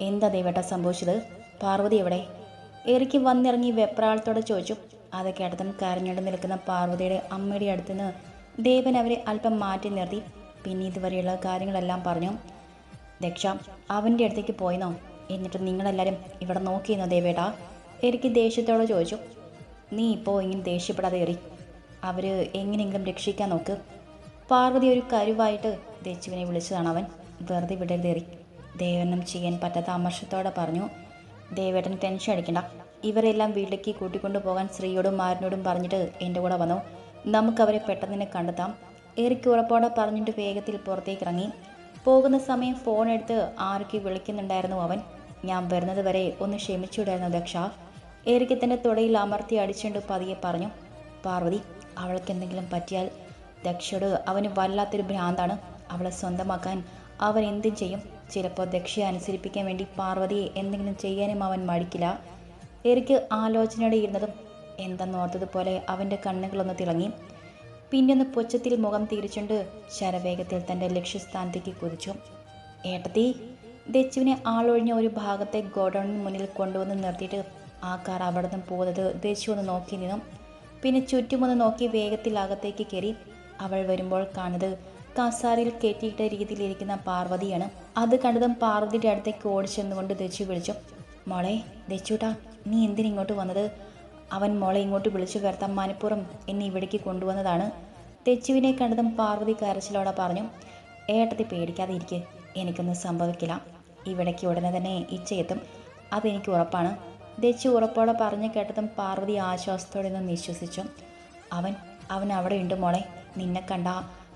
എന്താ ദേവേട്ട സംഭവിച്ചത്? പാർവതി എവിടെ? എറിക്ക് വന്നിറങ്ങി വെപ്രാളത്തോടെ ചോദിച്ചു. അത് കേട്ടതും കരഞ്ഞുകൊണ്ട് നിൽക്കുന്ന പാർവതിയുടെ അമ്മയുടെ അടുത്ത് നിന്ന് ദേവൻ അവരെ അല്പം മാറ്റി നിർത്തി. പിന്നെ ഇതുവരെയുള്ള കാര്യങ്ങളെല്ലാം പറഞ്ഞു. ദക്ഷ അവന്റെ അടുത്തേക്ക് പോയിന്നോ? എന്നിട്ട് നിങ്ങളെല്ലാവരും ഇവിടെ നോക്കിയെന്നോ ദേവേട്ടാ? എനിക്ക് ദേഷ്യത്തോടെ ചോദിച്ചു. നീ ഇപ്പോൾ ഇങ്ങനെ ദേഷ്യപ്പെടാതെ എറി അവർ എങ്ങനെയെങ്കിലും രക്ഷിക്കാൻ നോക്ക്. പാർവതി ഒരു കരുവായിട്ട് ദച്ചുവിനെ വിളിച്ചതാണ് അവൻ. വെറുതെ വിടരുതേറി ദേവനും ചെയ്യാൻ പറ്റാത്ത അമർഷത്തോടെ പറഞ്ഞു ദേവേട്ടൻ ടെൻഷൻ അടിക്കണ്ട. ഇവരെല്ലാം വീട്ടിലേക്ക് കൂട്ടിക്കൊണ്ടു പോകാൻ ശ്രീയോടും മാരനോടും പറഞ്ഞിട്ട് എന്റെ കൂടെ വന്നു. നമുക്കവരെ പെട്ടെന്ന് തന്നെ കണ്ടെത്താം. ഏറിക്ക് ഉറപ്പോടെ പറഞ്ഞിട്ട് വേഗത്തിൽ പുറത്തേക്ക് ഇറങ്ങി. പോകുന്ന സമയം ഫോൺ എടുത്ത് ആരൊക്കെ വിളിക്കുന്നുണ്ടായിരുന്നു അവൻ. ഞാൻ വരുന്നത് വരെ ഒന്ന് ക്ഷമിച്ചുവിടായിരുന്നു ദക്ഷ. ഏറിക്ക് തന്നെ തുടയിൽ അമർത്തി അടിച്ചുകൊണ്ട് പതിയെ പറഞ്ഞു പാർവതി അവൾക്ക് എന്തെങ്കിലും പറ്റിയാൽ ദക്ഷയോട് അവന് വല്ലാത്തൊരു ഭ്രാന്താണ്. അവളെ സ്വന്തമാക്കാൻ അവൻ എന്തും ചെയ്യും. ചിലപ്പോൾ ദക്ഷയെ അനുസരിപ്പിക്കാൻ വേണ്ടി പാർവതിയെ എന്തെങ്കിലും ചെയ്യാനും അവൻ മടിക്കില്ല. എറിക്ക് ആലോചനയുടെ ഇരുന്നതും എന്തെന്നോർത്തതുപോലെ അവന്റെ കണ്ണുകളൊന്ന് തിളങ്ങി. പിന്നൊന്ന് പൊച്ചത്തിൽ മുഖം തിരിച്ചുകൊണ്ട് ശരവേഗത്തിൽ തന്റെ ലക്ഷ്യസ്ഥാനത്തേക്ക് കുതിച്ചു. ഏട്ടത്തി ദച്ചുവിനെ ആളൊഴിഞ്ഞ ഒരു ഭാഗത്തെ ഗോഡൗണിന് മുന്നിൽ കൊണ്ടുവന്ന് നിർത്തിയിട്ട് ആ കാർ അവിടെ നിന്ന് പോകുന്നത് ദച്ചു ഒന്ന് നോക്കി നിന്നും. പിന്നെ ചുറ്റുമൊന്ന് നോക്കി വേഗത്തിൽ അകത്തേക്ക് കയറി അവൾ വരുമ്പോൾ കാണുന്നത് കസാരയിൽ കയറ്റിയിട്ട രീതിയിലിരിക്കുന്ന പാർവതിയാണ്. അത് കണ്ടതും പാർവതിയുടെ അടുത്തേക്ക് ഓടിച്ചെന്നുകൊണ്ട് ദച്ചു വിളിച്ചു മോളെ ദച്ചൂട്ടാ നീ എന്തിനിങ്ങോട്ട് വന്നത്? അവൻ മോളെ ഇങ്ങോട്ട് വിളിച്ചു വരുത്താൻ മനപ്പുറം എന്നെ ഇവിടേക്ക് കൊണ്ടുവന്നതാണ്. തെച്ചുവിനെ കണ്ടതും പാർവതി കരച്ചിലോടെ പറഞ്ഞു ഏട്ടത്തി പേടിക്കാതെ ഇരിക്കെ എനിക്കൊന്നും സംഭവിക്കില്ല. ഇവിടേക്ക് ഉടനെ തന്നെ ഇച്ചയെത്തും അതെനിക്ക് ഉറപ്പാണ്. ദച്ചു ഉറപ്പോടെ പറഞ്ഞു കേട്ടതും പാർവതി ആശ്വാസത്തോടെ നിന്ന് വിശ്വസിച്ചു അവൻ അവൻ അവിടെ ഉണ്ട് മോളെ. നിന്നെ കണ്ട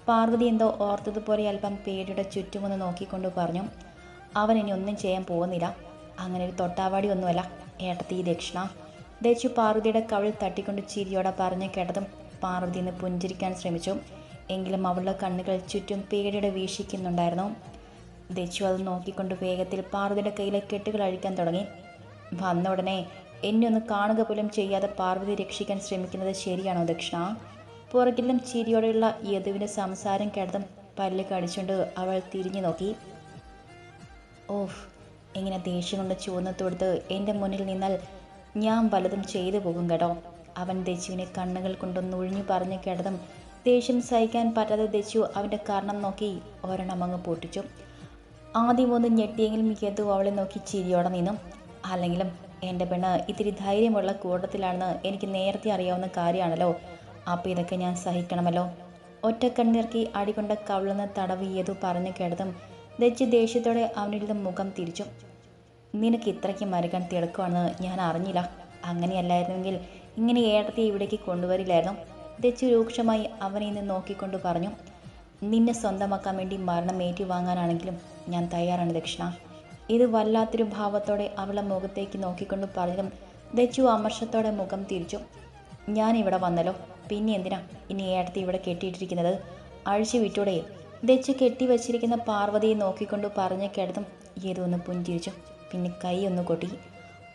പാർവതി എന്തോ ഓർത്തതുപോലെ അല്പം പേടിയുടെ ചുറ്റുമൊന്ന് നോക്കിക്കൊണ്ട് പറഞ്ഞു അവൻ ഇനി ഒന്നും ചെയ്യാൻ പോകുന്നില്ല. അങ്ങനെ ഒരു തൊട്ടാവാടി ഒന്നുമല്ല ഏട്ടത്തി ദക്ഷിണ. ദേശു പാർവതിയുടെ കവിൾ തട്ടിക്കൊണ്ട് ചിരിയോടെ പറഞ്ഞു കേട്ടതും പാർവതി ഇന്ന് പുഞ്ചിരിക്കാൻ ശ്രമിച്ചു. എങ്കിലും അവളുടെ കണ്ണുകൾ ചുറ്റും പേടിയുടെ വീക്ഷിക്കുന്നുണ്ടായിരുന്നു. ദച്ചു അത് നോക്കിക്കൊണ്ട് വേഗത്തിൽ പാർവതിയുടെ കയ്യിലെ കെട്ടുകൾ അഴിക്കാൻ തുടങ്ങി. വന്ന ഉടനെ എന്നെ ഒന്ന് കാണുക പോലും ചെയ്യാതെ പാർവതി രക്ഷിക്കാൻ ശ്രമിക്കുന്നത് ശരിയാണോ ദക്ഷിണ? പുറകിലും ചിരിയോടെയുള്ള യദുവിന്റെ സംസാരം കേട്ടതും പല്ല് കടിച്ചുകൊണ്ട് അവൾ തിരിഞ്ഞു നോക്കി. ഓഹ് ഇങ്ങനെ ദേഷ്യം കൊണ്ട് ചുവന്ന് തൊടുത്ത് എന്റെ മുന്നിൽ നിന്നാൽ ഞാൻ വലതും ചെയ്തു പോകും കേട്ടോ. അവൻ ദച്ചുവിനെ കണ്ണുകൾ കൊണ്ടൊന്ന് ഒഴിഞ്ഞു പറഞ്ഞു കേട്ടതും ദേഷ്യം സഹിക്കാൻ പറ്റാതെ ദച്ചു അവന്റെ കാരണം നോക്കി ഒരെണ്ണം അങ്ങ് പൊട്ടിച്ചു. ആദ്യം ഒന്ന് ഞെട്ടിയെങ്കിലും യദു അവളെ നോക്കി ചിരിയോടെ നിന്നു. അല്ലെങ്കിലും എന്റെ പെണ്ണ് ഇത്തിരി ധൈര്യമുള്ള കൂട്ടത്തിലാണെന്ന് എനിക്ക് നേരത്തെ അറിയാവുന്ന കാര്യമാണല്ലോ. അപ്പോൾ ഇതൊക്കെ ഞാൻ സഹിക്കണമല്ലോ. ഒറ്റ കണ്ണിറക്കി അടികൊണ്ട കവിളുന്ന തടവ് ഏതു പറഞ്ഞു കേട്ടതും ദച്ച് ദേഷ്യത്തോടെ അവനിരുന്ന് മുഖം തിരിച്ചു. നിനക്ക് ഇത്രയ്ക്ക് മരുകാൻ തിളക്കുവാണെന്ന് ഞാൻ അറിഞ്ഞില്ല. അങ്ങനെയല്ലായിരുന്നെങ്കിൽ ഇങ്ങനെ ഏട്ടത്തെ ഇവിടേക്ക് കൊണ്ടുവരില്ലായിരുന്നു. ദച്ചു രൂക്ഷമായി അവനെ നിന്ന് നോക്കിക്കൊണ്ട് പറഞ്ഞു നിന്നെ സ്വന്തമാക്കാൻ വേണ്ടി മരണം ഏറ്റുവാങ്ങാനാണെങ്കിലും ഞാൻ തയ്യാറാണ് ദക്ഷിണ. ഇത് വല്ലാത്തൊരു ഭാവത്തോടെ അവളെ മുഖത്തേക്ക് നോക്കിക്കൊണ്ട് പറഞ്ഞതും ദച്ചു അമർഷത്തോടെ മുഖം തിരിച്ചു. ഞാൻ വന്നല്ലോ. പിന്നെ എന്തിനാ ഇനി ഏടത്തി ഇവിടെ കെട്ടിയിട്ടിരിക്കുന്നത്? അഴിച്ചു വിട്ടൂടെ. ദച്ച് കെട്ടി വച്ചിരിക്കുന്ന പാർവതിയെ നോക്കിക്കൊണ്ട് പറഞ്ഞു ഏതോ ഏതൊന്ന് പുഞ്ചിരിച്ചു. പിന്നെ കൈ ഒന്ന് കൊട്ടി.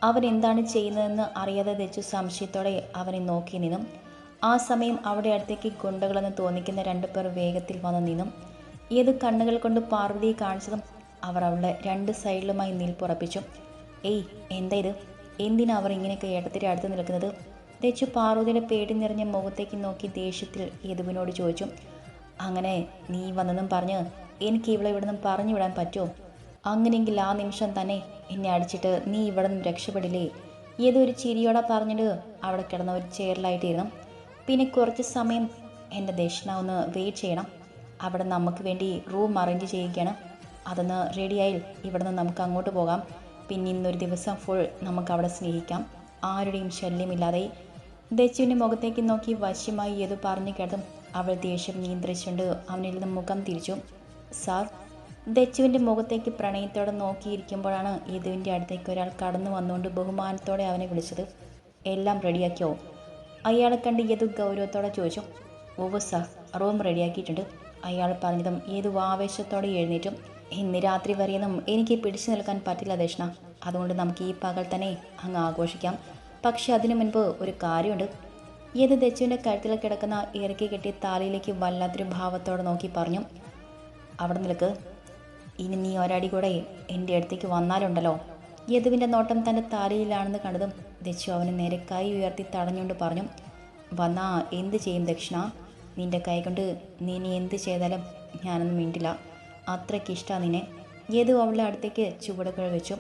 അവൻ എന്താണ് ചെയ്യുന്നതെന്ന് അറിയാതെ ദച്ചു സംശയത്തോടെ അവനെ നോക്കി നിന്നും. ആ സമയം അവിടെ അടുത്തേക്ക് ഗുണ്ടകളെന്ന് തോന്നിക്കുന്ന രണ്ടു പേർ വേഗത്തിൽ വന്നു നിന്നും. ഏത് കണ്ണുകൾ കൊണ്ട് പാർവതിയെ കാണിച്ചതും അവർ അവളുടെ രണ്ട് സൈഡിലുമായി നിൽപ്പുറപ്പിച്ചു. ഏയ് എന്താ ഇത്? എന്തിനാ അവർ ഇങ്ങനെയൊക്കെ ഏട്ടത്തിന്റെ അടുത്ത് നിൽക്കുന്നത്? ദച്ചു പാർവതിയുടെ പേടി നിറഞ്ഞ മുഖത്തേക്ക് നോക്കി ദേഷ്യത്തിൽ യദുവിനോട് ചോദിച്ചു അങ്ങനെ നീ വന്നതും പറഞ്ഞ് എനിക്ക് ഇവിടെ ഇവിടെ നിന്നും പറഞ്ഞു വിടാൻ പറ്റുമോ അങ്ങനെയെങ്കിൽ ആ നിമിഷം തന്നെ എന്നെ അടിച്ചിട്ട് നീ ഇവിടെ നിന്നും രക്ഷപ്പെടില്ലേ ഏതൊരു ചിരിയോടെ പറഞ്ഞിട്ട് അവിടെ കിടന്ന ഒരു ചെയറിലായിട്ടിരുന്നു. പിന്നെ കുറച്ച് സമയം എന്റെ ദക്ഷിണ ഒന്ന് വെയിറ്റ് ചെയ്യണം. അവിടെ നമുക്ക് വേണ്ടി റൂം അറേഞ്ച് ചെയ്യുകയാണ്. അതൊന്ന് റെഡിയായി ഇവിടെ നിന്ന് നമുക്ക് അങ്ങോട്ട് പോകാം. പിന്നെ ഇന്നൊരു ദിവസം ഫുൾ നമുക്ക് അവിടെ സ്നേഹിക്കാം. ആരുടെയും ശല്യമില്ലാതെ ദച്ചുവിന്റെ മുഖത്തേക്ക് നോക്കി വശ്യമായി ഏതു പറഞ്ഞു കേട്ടതും അവൾ ദേഷ്യം നിയന്ത്രിച്ചുകൊണ്ട് അവനിൽ നിന്ന് മുഖം തിരിച്ചു. സാർ ദച്ചുവിന്റെ മുഖത്തേക്ക് പ്രണയത്തോടെ നോക്കിയിരിക്കുമ്പോഴാണ് യദുവിന്റെ അടുത്തേക്ക് ഒരാൾ കടന്നു വന്നുകൊണ്ട് ബഹുമാനത്തോടെ അവനെ വിളിച്ചത്. എല്ലാം റെഡിയാക്കിയോ? അയാളെ കണ്ട് യദു ഗൗരവത്തോടെ ചോദിച്ചു. ഓവ് സാർ റൂം റെഡിയാക്കിയിട്ടുണ്ട്. അയാൾ പറഞ്ഞതും ഏതു ആവേശത്തോടെ എഴുന്നേറ്റും. ഇന്ന് രാത്രി വരെയൊന്നും എനിക്ക് പിടിച്ചു നിൽക്കാൻ പറ്റില്ല ദക്ഷിണ അതുകൊണ്ട് നമുക്ക് ഈ പകൽ തന്നെ അങ്ങ് ആഘോഷിക്കാം. പക്ഷെ അതിനു മുൻപ് ഒരു കാര്യമുണ്ട്. ഏത് ദച്ചുവിന്റെ കഴുത്തിൽ കിടക്കുന്ന ഇറക്കി കെട്ടി താലിയിലേക്ക് വല്ലാത്തൊരു ഭാവത്തോടെ നോക്കി പറഞ്ഞു അവിടെ നിൽക്ക്. ഇനി നീ ഒരടി കൂടെ എന്റെ അടുത്തേക്ക് വന്നാലുണ്ടല്ലോ. യദുവിന്റെ നോട്ടം തന്റെ താലിയിലാണെന്ന് കണ്ടതും ദച്ചു അവനെ നേരെ കൈ ഉയർത്തി തടഞ്ഞുകൊണ്ട് പറഞ്ഞു വന്നാ എന്ത് ചെയ്യും ദക്ഷിണ? നിന്റെ കൈ കൊണ്ട് നീ ഇനി എന്ത് ചെയ്താലും ഞാനൊന്നും മിണ്ടില്ല. അത്രയ്ക്ക് ഇഷ്ടമാണ് നിന്നെ. യദു അവളുടെ അടുത്തേക്ക് ചുവടുകൾ വെച്ചു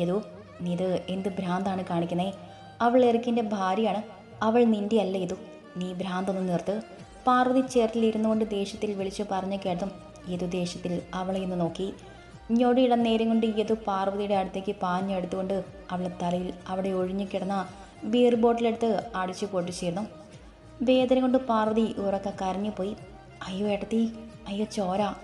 യദു നീ ഇത് എന്ത് ഭ്രാന്താണ് കാണിക്കുന്നേ? അവൾ എറിക്കിന്റെ ഭാര്യയാണ്. അവൾ നിന്റെ അല്ല ഇതു. നീ ഭ്രാന്തൊന്ന് നിർത്ത്. പാർവതി ചേർത്തിലിരുന്നു കൊണ്ട് ദേഷ്യത്തിൽ വിളിച്ചു പറഞ്ഞു കേട്ടതും യതു ദേഷ്യത്തിൽ അവളെ ഇന്ന് നോക്കി. ഞൊടിയിടം നേരം കൊണ്ട് യതു പാർവതിയുടെ അടുത്തേക്ക് പാഞ്ഞെടുത്തുകൊണ്ട് അവളെ തലയിൽ അവിടെ ഒഴിഞ്ഞു കിടന്ന ബിയർ ബോട്ടിലെടുത്ത് അടിച്ചു പൊട്ടിച്ചിരുന്നു. വേദന കൊണ്ട് പാർവതി ഉറക്ക കരഞ്ഞുപോയി അയ്യോ ഏട്ടത്തി അയ്യോ ചോര.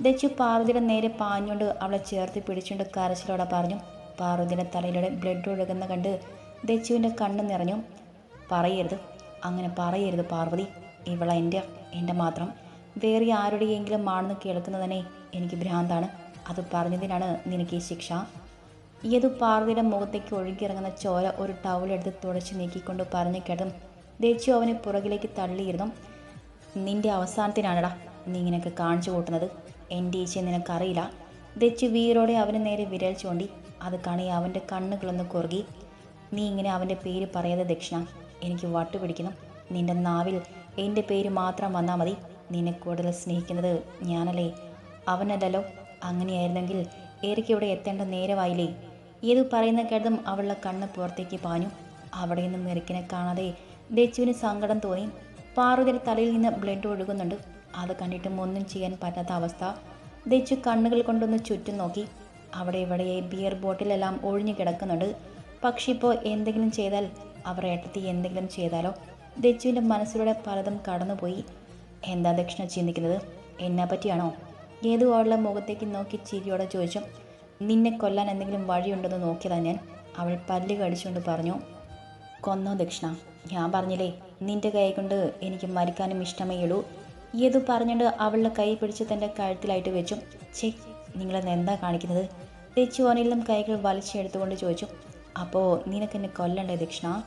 ദച്ചു പാർവതിയുടെ നേരെ പാഞ്ഞുകൊണ്ട് അവളെ ചേർത്ത് പിടിച്ചുകൊണ്ട് കരച്ചിലോടെ പറഞ്ഞു. പാർവതിയുടെ തലയിലൂടെ ബ്ലഡ് ഒഴുകുന്ന കണ്ട് ദച്ചുവിന്റെ കണ്ണ് നിറഞ്ഞു. പറയരുത്. അങ്ങനെ പറയരുത് പാർവതി. ഇവള എന്റെ എന്റെ മാത്രം. വേറെ ആരുടെയെങ്കിലും ആണെന്ന് കേൾക്കുന്നതിനെ എനിക്ക് ഭ്രാന്താണ്. അത് പറഞ്ഞതിനാണ് നിനക്ക് ഈ ശിക്ഷ. ഏതു പാർവതിയുടെ മുഖത്തേക്ക് ഒഴുകിയിറങ്ങുന്ന ചോര ഒരു ടവലെടുത്ത് തുടച്ച് നീക്കിക്കൊണ്ട് പറഞ്ഞു കേട്ടതും ദേച്ചു അവനെ പുറകിലേക്ക് തള്ളിയിരുന്നു നിന്റെ അവസാനത്തിനാണടാ നീ ഇങ്ങനെയൊക്കെ കാണിച്ചു കൂട്ടുന്നത്. എന്റെ ഈച്ച നിനക്കറിയില്ല. ദച്ചു വീരോടെ അവന് നേരെ വിരൽ ചൂണ്ടി. അത് കണി അവന്റെ കണ്ണുകളൊന്ന് കുറുകി. നീ ഇങ്ങനെ അവന്റെ പേര് പറയാതെ ദക്ഷിണ. എനിക്ക് വട്ടുപിടിക്കുന്നു നിന്റെ നാവിൽ എന്റെ പേര് മാത്രം വന്നാൽ മതി. നിന്നെ കൂടുതൽ സ്നേഹിക്കുന്നത് ഞാനല്ലേ? അവനല്ലോ അങ്ങനെയായിരുന്നെങ്കിൽ ഏറിക്ക് ഇവിടെ എത്തേണ്ട നേരമായില്ലേ? ഏത് പറയുന്ന കേട്ടതും അവളുടെ കണ്ണ് പുറത്തേക്ക് പാഞ്ഞു. അവിടെ നിന്നും മെറിക്കിനെ കാണാതെ ദച്ചുവിന് സങ്കടം തോന്നി. പാർവതിയുടെ തലയിൽ നിന്ന് ബ്ലഡ് ഒഴുകുന്നുണ്ട്. അത് കണ്ടിട്ടും ഒന്നും ചെയ്യാൻ പറ്റാത്ത അവസ്ഥ. ദച്ചു കണ്ണുകൾ കൊണ്ടൊന്ന് ചുറ്റും നോക്കി. അവിടെ ഇവിടെ ബിയർ ബോട്ടിലെല്ലാം ഒഴിഞ്ഞു കിടക്കുന്നുണ്ട്. പക്ഷെ ഇപ്പോൾ എന്തെങ്കിലും ചെയ്താൽ അവർ ഏട്ടത്തി എന്തെങ്കിലും ചെയ്താലോ? ദച്ചുവിന്റെ മനസ്സിലൂടെ പലതും കടന്നുപോയി. എന്താ ദക്ഷിണ ചിന്തിക്കുന്നത്? എന്നെ പറ്റിയാണോ? ഏതു അവളുടെ മുഖത്തേക്ക് നോക്കി ചിരിയോടെ ചോദിച്ചു. നിന്നെ കൊല്ലാൻ എന്തെങ്കിലും വഴിയുണ്ടെന്ന് നോക്കിയതാ ഞാൻ. അവൾ പല്ല് കടിച്ചുകൊണ്ട് പറഞ്ഞു കൊന്നോ ദക്ഷിണ. ഞാൻ പറഞ്ഞില്ലേ നിന്റെ കൈ കൊണ്ട് എനിക്ക് മരിക്കാനും ഇഷ്ടമേ ഉള്ളൂ. ഏതു പറഞ്ഞുകൊണ്ട് അവളുടെ കൈ പിടിച്ച് തന്റെ കഴുത്തിലായിട്ട് വെച്ചു. ചേ നിങ്ങളെന്താ കാണിക്കുന്നത്? തെച്ചു നിന്നും കൈകൾ വലിച്ചെടുത്തുകൊണ്ട് ചോദിച്ചു. അപ്പോൾ നിനക്കെന്നെ കൊല്ലണ്ടേ ദക്ഷിണ?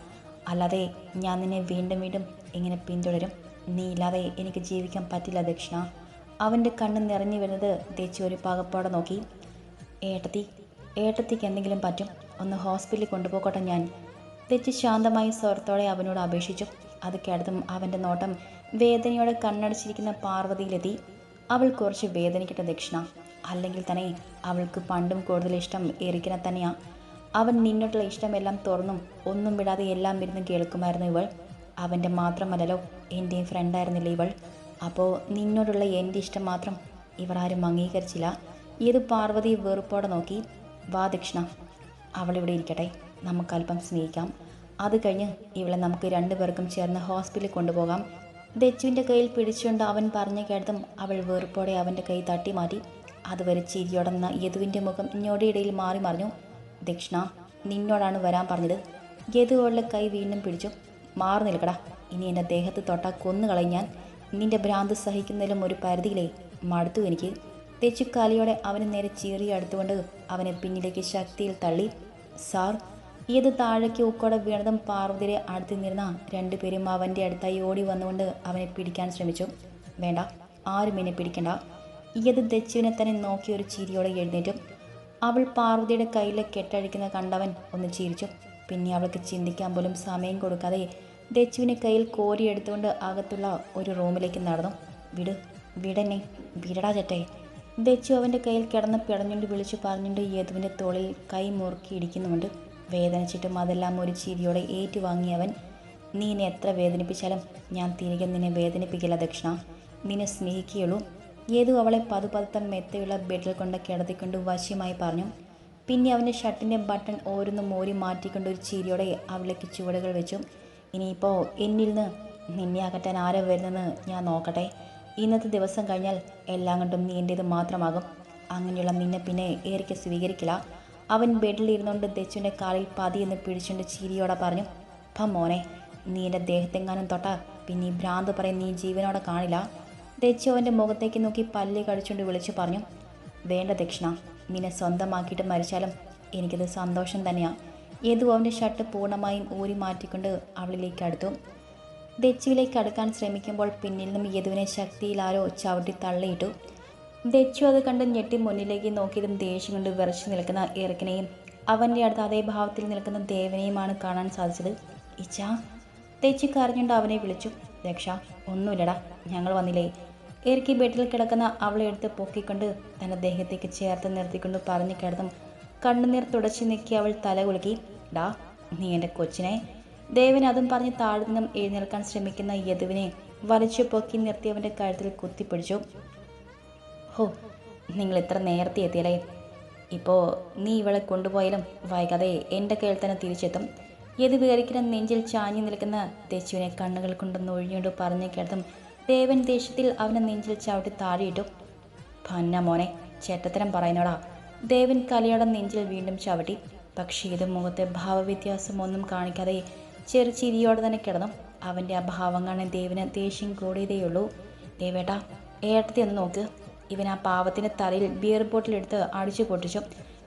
അല്ലാതെ ഞാൻ നിന്നെ വീണ്ടും വീണ്ടും ഇങ്ങനെ പിന്തുടരും. നീ ഇല്ലാതെ എനിക്ക് ജീവിക്കാൻ പറ്റില്ല ദക്ഷിണ. അവന്റെ കണ്ണ് നിറഞ്ഞു വരുന്നത് തേച്ചു ഒരു പാകപ്പാടെ നോക്കി. ഏട്ടത്തി ഏട്ടത്തിക്ക് എന്തെങ്കിലും പറ്റും? ഒന്ന് ഹോസ്പിറ്റലിൽ കൊണ്ടുപോകട്ടെ ഞാൻ. തെച്ച് ശാന്തമായി സ്വരത്തോടെ അവനോട് അപേക്ഷിച്ചു. അത് കേട്ടതും അവന്റെ നോട്ടം വേദനയോടെ കണ്ണടച്ചിരിക്കുന്ന പാർവതിയിലെത്തി. അവൾ കുറച്ച് വേദനിക്കട്ടെ ദക്ഷിണ. അല്ലെങ്കിൽ തന്നെ അവൾക്ക് പണ്ടും കൂടുതൽ ഇഷ്ടം എറിക്കിനെ തന്നെയാ. അവൻ നിന്നോട്ടുള്ള ഇഷ്ടമെല്ലാം തുറന്നും ഒന്നും വിടാതെ എല്ലാം ഇരുന്ന് കേൾക്കുമായിരുന്നു ഇവൾ. അവന്റെ മാത്രമല്ലല്ലോ എന്റെയും ഫ്രണ്ടായിരുന്നില്ല ഇവൾ. അപ്പോൾ നിന്നോടുള്ള എന്റെ ഇഷ്ടം മാത്രം ഇവർ ആരും അംഗീകരിച്ചില്ല. ഏത് പാർവതി വെറുപ്പോടെ നോക്കി വാ ദക്ഷിണ അവളിവിടെ ഇരിക്കട്ടെ നമുക്കല്പം സ്നേഹിക്കാം. അത് കഴിഞ്ഞ് ഇവളെ നമുക്ക് രണ്ടുപേർക്കും ചേർന്ന് ഹോസ്പിറ്റലിൽ കൊണ്ടുപോകാം. ദച്ചുവിന്റെ കയ്യിൽ പിടിച്ചുകൊണ്ട് അവൻ പറഞ്ഞു കേട്ടതും അവൾ വെറുപ്പോടെ അവന്റെ കൈ തട്ടി മാറ്റി. അതുവരെ ചിരിയോടന്ന യദുവിന്റെ മുഖം ഞൊടിയിടയിൽ മാറി മറിഞ്ഞു. ദക്ഷിണ നിന്നോടാണ് വരാൻ പറഞ്ഞത്. യദു കൈ വീണ്ടും പിടിച്ചു. മാറി നിൽക്കടാ. ഇനി എന്റെ ദേഹത്ത് തൊട്ട കൊന്നുകളയും ഞാൻ നിന്റെ ഭ്രാന്ത് സഹിക്കുന്നതിലും ഒരു പരിധിയിലേ മടുത്തു എനിക്ക്. തെച്ചുക്കാലിയോടെ അവന് നേരെ ചീറി അടുത്തുകൊണ്ട് അവനെ പിന്നിലേക്ക് ശക്തിയിൽ തള്ളി. സാർ ഏത് താഴേക്ക് ഉക്കോടെ വീണതും പാർവതിയെ അടുത്ത് നിന്നിരുന്ന രണ്ടുപേരും അവന്റെ അടുത്തായി ഓടി വന്നുകൊണ്ട് അവനെ പിടിക്കാൻ ശ്രമിച്ചു. വേണ്ട ആരും എന്നെ പിടിക്കണ്ട. ഏത് ദച്ചുവിനെ തന്നെ നോക്കി ഒരു ചിരിയോടെ എഴുന്നേറ്റു. അവൾ പാർവതിയുടെ കയ്യിലെ കെട്ടഴിക്കുന്ന കണ്ടവൻ ഒന്ന് ചിരിച്ചു. പിന്നെ അവൾക്ക് ചിന്തിക്കാൻ പോലും സമയം കൊടുക്കാതെ ദച്ചുവിനെ കയ്യിൽ കോരിയെടുത്തുകൊണ്ട് അകത്തുള്ള ഒരു റൂമിലേക്ക് നടന്നു. വിട് വിടനെ വിടടാ ചേട്ടേ. ദച്ചു അവന്റെ കയ്യിൽ കിടന്ന് പിടഞ്ഞുകൊണ്ട് വിളിച്ചു പറഞ്ഞുകൊണ്ട് യേതുവിന്റെ തോളിൽ കൈ മുറുക്കി ഇടിക്കുന്നുണ്ട് വേദനിച്ചിട്ടും അതെല്ലാം ഒരു ചിരിയോടെ ഏറ്റുവാങ്ങിയവൻ നീ എന്നെ എത്ര വേദനിപ്പിച്ചാലും ഞാൻ തിരികെ നിന്നെ വേദനിപ്പിക്കില്ല ദക്ഷിണ. നിന്നെ സ്നേഹിക്കുകയുള്ളൂ. ഏതു അവളെ പതുപതുത്തം മെത്തയുള്ള ബെഡിൽ കൊണ്ട് കിടത്തിക്കൊണ്ട് വശ്യമായി പറഞ്ഞു. പിന്നെ അവന്റെ ഷർട്ടിന്റെ ബട്ടൺ ഓരോന്നും മോരി മാറ്റിക്കൊണ്ട് ഒരു ചിരിയോടെ അവളേക്ക് ചുവടുകൾ വെച്ചു. ഇനിയിപ്പോൾ എന്നിൽ നിന്ന് നിന്നെ അകറ്റാൻ ആരോ വരുന്നെന്ന് ഞാൻ നോക്കട്ടെ. ഇന്നത്തെ ദിവസം കഴിഞ്ഞാൽ എല്ലാം കൊണ്ടും നീ എന്റേത് മാത്രമാകും. അങ്ങനെയുള്ള നിന്നെ പിന്നെ ഏറിക്ക് സ്വീകരിക്കില്ല. അവൻ ബെഡിൽ ഇരുന്നുകൊണ്ട് ദച്ചുവിന്റെ കാലിൽ പതിയെന്ന് പിടിച്ചുകൊണ്ട് ചിരിയോടെ പറഞ്ഞു. ഭം മോനെ നീ എന്റെ ദേഹത്തെങ്ങാനും തൊട്ടാ. പിന്നെ ഈ ഭ്രാന്ത് പറയും നീ ജീവനോടെ കാണില്ല. ദച്ചു മുഖത്തേക്ക് നോക്കി പല്ല് കടിച്ചുകൊണ്ട് വിളിച്ചു പറഞ്ഞു വേണ്ട ദക്ഷിണ നിന്നെ സ്വന്തമാക്കിയിട്ട് മരിച്ചാലും എനിക്കത് സന്തോഷം തന്നെയാണ് ഏതു അവന്റെ ഷർട്ട് പൂർണമായും ഊരി മാറ്റിക്കൊണ്ട് അവളിലേക്ക് അടുത്തു. ദച്ചുവിലേക്ക് അടുക്കാൻ ശ്രമിക്കുമ്പോൾ പിന്നിൽ നിന്നും യദുവിനെ ശക്തിയിൽ ആരോ ചവിട്ടി തള്ളിയിട്ടു. ദച്ചു അത് കണ്ട് ഞെട്ടി മുന്നിലേക്ക് നോക്കിയതും ദേഷ്യം കൊണ്ട് വിറച്ചു നിൽക്കുന്ന ഇറക്കിനെയും അവന്റെ അടുത്ത് അതേ ഭാവത്തിൽ നിൽക്കുന്ന ദേവനെയുമാണ് കാണാൻ സാധിച്ചത്. ഇച്ച തെച്ചി കരഞ്ഞുകൊണ്ട് അവനെ വിളിച്ചു. രക്ഷ. ഒന്നുമില്ലടാ ഞങ്ങൾ വന്നില്ലേ. എരിക്ക് ബെഡിൽ കിടക്കുന്ന അവളെ എടുത്ത് പൊക്കിക്കൊണ്ട് തന്റെ ദേഹത്തേക്ക് ചേർത്ത് നിർത്തിക്കൊണ്ട് പറഞ്ഞു കിടന്നും കണ്ണുനീർ തുടച്ചു നീക്കി അവൾ തല കുലുക്കി ഡാ നീ എന്റെ കൊച്ചിനെ. ദേവൻ അതും പറഞ്ഞ് താഴെ നിന്നും എഴുന്നേൽക്കാൻ ശ്രമിക്കുന്ന യദുവിനെ വലിച്ചു പൊക്കി നിർത്തി അവന്റെ കഴുത്തിൽ കുത്തിപ്പിടിച്ചു. ഹോ നിങ്ങൾ ഇത്ര നേരത്തെ എത്തിയല്ലേ? ഇപ്പോൾ നീ ഇവളെ കൊണ്ടുപോയാലും വൈകാതെ എന്റെ കയ്യിൽ തന്നെ തിരിച്ചെത്തും. ഏത് വികരിക്കുന്ന നെഞ്ചിൽ ചാഞ്ഞു നിൽക്കുന്ന ദേശുവിനെ കണ്ണുകൾ കൊണ്ടൊന്ന് ഒഴിഞ്ഞുകൊണ്ട് പറഞ്ഞു കേട്ടതും ദേവൻ ദേഷ്യത്തിൽ അവനെ നെഞ്ചിൽ ചവിട്ടി താഴെയിട്ടു ഭന്ന മോനെ ചേട്ടത്തരം പറയുന്നോടാ. ദേവൻ കലയോടെ നെഞ്ചിൽ വീണ്ടും ചവിട്ടി പക്ഷേ ഇത് മുഖത്തെ ഭാവവ്യത്യാസമൊന്നും കാണിക്കാതെ ചെറു ചിരിയോടെ തന്നെ കിടന്നു. അവന്റെ ആ കാണാൻ ദേവിന് ദേഷ്യം കൂടിയതേയുള്ളൂ. ദേവേട്ടാ ഏട്ടത്തി ഒന്ന് നോക്ക്. ഇവൻ ആ പാവത്തിന്റെ തലയിൽ ബിയർ ബോട്ടിലെടുത്ത് അടിച്ചു പൊട്ടിച്ചു.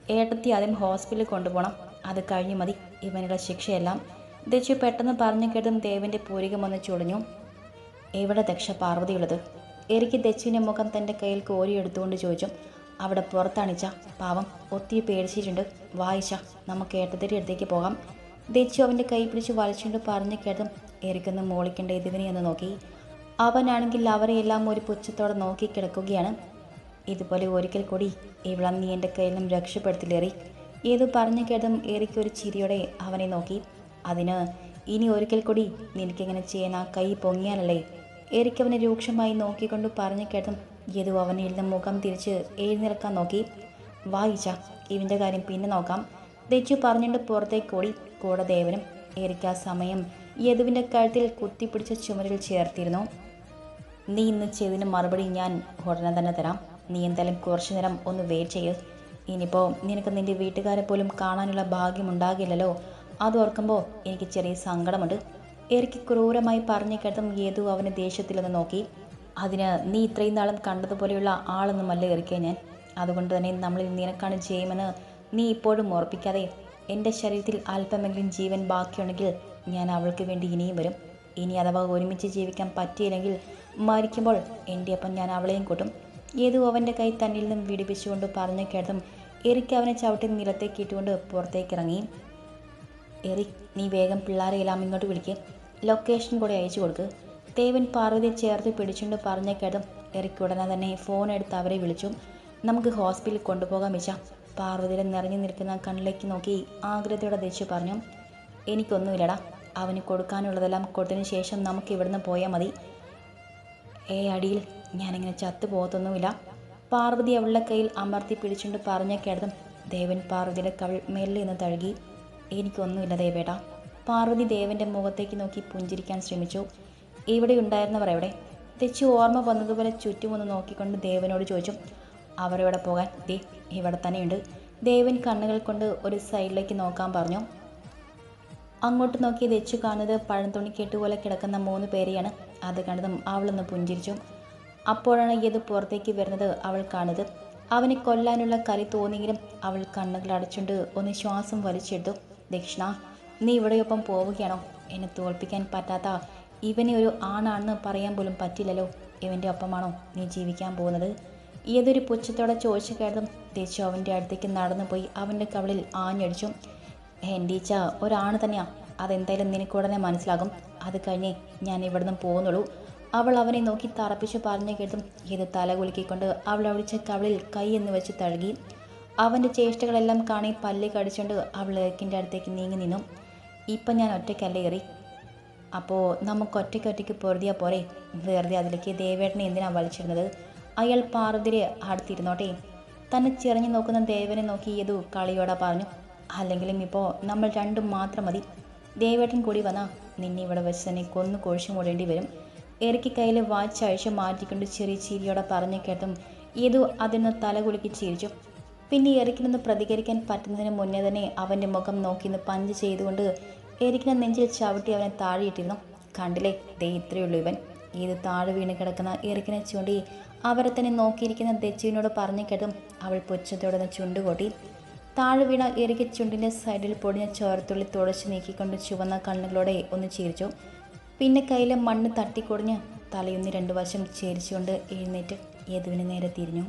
ഏട്ടത്തി ആദ്യം ഹോസ്പിറ്റലിൽ കൊണ്ടുപോകണം. അത് കഴിഞ്ഞ് മതി. ഇവനുള്ള ശിക്ഷയെല്ലാം ദക്ഷു പെട്ടെന്ന് പറഞ്ഞു കേട്ടും ദേവന്റെ പൂരികം വന്ന് ചുളിഞ്ഞു. എവിടെ ദക്ഷ പാർവതിയുള്ളത്? എനിക്ക് ദച്ചുവിന്റെ മുഖം തന്റെ കയ്യിൽ കോരിയെടുത്തുകൊണ്ട് ചോദിച്ചു. അവിടെ പുറത്തണിച്ച. പാവം ഒത്തിരി പേടിച്ചിട്ടുണ്ട്. വായിച്ച നമുക്ക് ഏട്ടത്തിന്റെ അടുത്തേക്ക് പോകാം. ദച്ചു അവന്റെ കൈ പിടിച്ച് വലിച്ചുകൊണ്ട് പറഞ്ഞു കേട്ടും എരിക്കൊന്ന് മോളിക്കേണ്ട ഇതിവിനെ എന്ന് നോക്കി. അവനാണെങ്കിൽ അവരെയെല്ലാം ഒരു പുച്ഛത്തോടെ നോക്കി കിടക്കുകയാണ്. ഇതുപോലെ ഒരിക്കൽ കൂടി ഇവിടെ നീ എന്റെ കയ്യിൽ നിന്നും രക്ഷപ്പെടുത്തിലേറി ഏത് പറഞ്ഞു കേട്ടും ഏറിക്കൊരു ചിരിയോടെ അവനെ നോക്കി. അതിന് ഇനി ഒരിക്കൽ കൂടി നിനക്കിങ്ങനെ ചെയ്യാൻ ആ കൈ പൊങ്ങിയാലല്ലേ? എറിക്ക് അവനെ രൂക്ഷമായി നോക്കിക്കൊണ്ട് പറഞ്ഞു കേട്ടും യദു അവനെ നിന്ന് മുഖം തിരിച്ച് എഴുന്നേൽക്കാൻ നോക്കി. വായിച്ച ഇവന്റെ കാര്യം പിന്നെ നോക്കാം. ദച്ചു പറഞ്ഞിട്ട് പുറത്തേക്ക് ഓടി കൂടെ ദേവനും എറിക്ക് ആ സമയം യദുവിന്റെ കഴുത്തിൽ കുത്തിപ്പിടിച്ച ചുമരിൽ ചേർത്തിരുന്നു. നീ ഇന്ന് ചെയ്തതിന് മറുപടി ഞാൻ ഉടനെ തന്നെ തരാം. നീ എന്തായാലും കുറച്ചു നേരം ഒന്ന് വെയിറ്റ് ചെയ്യ്. ഇനിയിപ്പോൾ നിനക്ക് നിന്റെ വീട്ടുകാരെ പോലും കാണാനുള്ള ഭാഗ്യമുണ്ടാകില്ലല്ലോ. അതോർക്കുമ്പോൾ എനിക്ക് ചെറിയ സങ്കടമുണ്ട്. എനിക്ക് ക്രൂരമായി പറഞ്ഞു കേട്ടും ഏതു അവന് ദേഷ്യത്തിലെന്ന് നോക്കി. അതിന് നീ ഇത്രയും നാളും കണ്ടതുപോലെയുള്ള ആളൊന്നുമല്ല എറിക്കുക ഞാൻ. അതുകൊണ്ട് തന്നെ നമ്മൾ നിനക്കാണ് ചെയ്യുമെന്ന് നീ ഇപ്പോഴും ഓർപ്പിക്കാതെ എന്റെ ശരീരത്തിൽ അല്പമെങ്കിലും ജീവൻ ബാക്കിയുണ്ടെങ്കിൽ ഞാൻ അവൾക്ക് വേണ്ടി ഇനിയും വരും. ഇനി അഥവാ ഒരുമിച്ച് ജീവിക്കാൻ പറ്റിയില്ലെങ്കിൽ മരിക്കുമ്പോൾ എന്റെ ഒപ്പം ഞാൻ അവളെയും കൂട്ടും. ഏതു അവന്റെ കൈ തന്നിൽ നിന്നും വിടിപ്പിച്ചുകൊണ്ട് പറഞ്ഞു കേട്ടതും എറിക്ക് അവനെ ചവിട്ടി നിലത്തേക്ക് ഇട്ടുകൊണ്ട് പുറത്തേക്ക് ഇറങ്ങി എറിക് നീ വേഗം പിള്ളേരെ എല്ലാം ഇങ്ങോട്ട് വിളിക്ക്. ലൊക്കേഷൻ കൂടെ അയച്ചു കൊടുക്ക്. ദേവൻ പാർവതിയെ ചേർത്ത് പിടിച്ചുകൊണ്ട് പറഞ്ഞ കേട്ടും എറിക്ക് ഉടനെ തന്നെ ഫോൺ എടുത്ത് അവരെ വിളിച്ചു. നമുക്ക് ഹോസ്പിറ്റലിൽ കൊണ്ടുപോകാൻ വെച്ച പാർവതിയുടെ നിറഞ്ഞു നിൽക്കുന്ന കണ്ണിലേക്ക് നോക്കി ആഗ്രഹത്തോടെ ദേശു പറഞ്ഞു. എനിക്കൊന്നുമില്ലടാ. അവന് കൊടുക്കാനുള്ളതെല്ലാം കൊടുത്തതിന് ശേഷം നമുക്ക് ഇവിടുന്ന് പോയാൽ മതി. ഏ അടിയിൽ ഞാനിങ്ങനെ ചത്തു പോകത്തൊന്നുമില്ല പാർവതി അവളുടെ കയ്യിൽ അമർത്തി പിടിച്ചുകൊണ്ട് പറഞ്ഞ കേട്ടതും ദേവൻ പാർവതിയുടെ കവിൾ മേലിൽ നിന്ന് തഴുകി എനിക്കൊന്നുമില്ല ദേവേട്ട. പാർവതി ദേവന്റെ മുഖത്തേക്ക് നോക്കി പുഞ്ചിരിക്കാൻ ശ്രമിച്ചു. ഇവിടെ ഉണ്ടായിരുന്നവർ എവിടെ? തെച്ചു ഓർമ്മ വന്നതുപോലെ ചുറ്റുമൊന്ന് നോക്കിക്കൊണ്ട് ദേവനോട് ചോദിച്ചു അവരെവിടെ പോകാൻ? ദേ ഇവിടെ തന്നെയുണ്ട്. ദേവൻ കണ്ണുകൾ കൊണ്ട് ഒരു സൈഡിലേക്ക് നോക്കാൻ പറഞ്ഞു. അങ്ങോട്ട് നോക്കി തെച്ചു കാണുന്നത് പഴം തുണിക്കെട്ട് പോലെ കിടക്കുന്ന മൂന്ന് പേരെയാണ്. അത് കണ്ടതും അവളൊന്ന് പുഞ്ചിരിച്ചു. അപ്പോഴാണ് ഇത് പുറത്തേക്ക് വരുന്നത് അവൾ കാണുന്നത്. അവനെ കൊല്ലാനുള്ള കലി തോന്നിയെങ്കിലും അവൾ കണ്ണുകൾ അടച്ചുകൊണ്ട് ഒന്ന് ശ്വാസം വലിച്ചെടുത്തു. ദക്ഷിണ നീ ഇവിടെയൊപ്പം പോവുകയാണോ? എന്നെ തോൽപ്പിക്കാൻ പറ്റാത്ത ഇവനെ ഒരു ആണാണെന്ന് പറയാൻ പോലും പറ്റില്ലല്ലോ. ഇവന്റെ ഒപ്പമാണോ നീ ജീവിക്കാൻ പോകുന്നത്? ഏതൊരു പുച്ഛത്തോടെ ചോദിച്ചു കേട്ടതും ദേശു അവന്റെ അടുത്തേക്ക് നടന്നു പോയി അവന്റെ കവളിൽ ആഞ്ഞടിച്ചു. ഹെൻഡീച്ച ഒരാണ് തന്നെയാ. അതെന്തായാലും നിനക്കുടനെ മനസ്സിലാകും. അത് കഴിഞ്ഞേ ഞാൻ ഇവിടുന്ന് പോകുന്നുള്ളൂ. അവൾ അവനെ നോക്കി തറപ്പിച്ച് പറഞ്ഞു കേട്ടും ഇത് തല കുലുക്കിക്കൊണ്ട് അവൾ അവിടിച്ച കവളിൽ കൈ എന്ന് വെച്ച് തഴുകി. അവന്റെ ചേഷ്ടകളെല്ലാം കാണി പല്ല് കടിച്ചുകൊണ്ട് അവൾ ഏക്കിന്റെ അടുത്തേക്ക് നീങ്ങി നിന്നു. ഇപ്പം ഞാൻ ഒറ്റയ്ക്കല്ലേ ഏറി? അപ്പോൾ നമുക്ക് ഒറ്റയ്ക്ക് ഒറ്റയ്ക്ക് പോരെ? വെറുതെ അതിലേക്ക് ദേവേട്ടനെ എന്തിനാണ് വലിച്ചിരുന്നത് അയാൾ പാർവതിരെ അടുത്തിരുന്നോട്ടെ. തന്നെ ചിറഞ്ഞു നോക്കുന്ന ദേവനെ നോക്കി ഏതു കളിയോടെ പറഞ്ഞു അല്ലെങ്കിലും ഇപ്പോൾ നമ്മൾ രണ്ടും മാത്രം മതി. ദേവേട്ടൻ കൂടി വന്നാൽ നിന്നെ ഇവിടെ വെച്ച് തന്നെ കൊന്നു കൊഴിച്ചു മൂടേണ്ടി വരും. എറിക്ക് കയ്യിൽ വാച്ച് അഴിച്ച് മാറ്റിക്കൊണ്ട് ചെറിയ ചിരിയോടെ പറഞ്ഞു കേട്ടും ഏതു അതിന് തലകുലുക്കി ചിരിച്ചു. പിന്നെ എറിക്കിനൊന്ന് പ്രതികരിക്കാൻ പറ്റുന്നതിന് മുന്നേ തന്നെ അവന്റെ മുഖം നോക്കിന്ന് പഞ്ച് ചെയ്തുകൊണ്ട് എരിക്കിനെ നെഞ്ചിൽ ചവിട്ടി അവനെ താഴെയിട്ടിരുന്നു കണ്ടില്ലേ? ദേ ഇത്രയുള്ളൂ ഇവൻ. ഇത് താഴെ വീണ് കിടക്കുന്ന എറിക്കിനെ ചൂണ്ടി അവരെ തന്നെ നോക്കിയിരിക്കുന്ന ദച്ചുവിനോട് പറഞ്ഞു കേട്ടും അവൾ പുച്ഛത്തോടെ ചുണ്ടുകൊട്ടി. താഴെ വീണ എറിക്ക് ചുണ്ടിന്റെ സൈഡിൽ പൊടിഞ്ഞ ചോരത്തുള്ളി തുടച്ച് നീക്കിക്കൊണ്ട് ചുവന്ന കണ്ണുകളോടെ ഒന്ന് ചിരിച്ചു. പിന്നെ കയ്യിലെ മണ്ണ് തട്ടിക്കൊടിഞ്ഞ് തലയൊന്ന് രണ്ട് വശം ചേരിച്ചുകൊണ്ട് എഴുന്നേറ്റ് യദുവിന് നേരെ തിരിഞ്ഞു.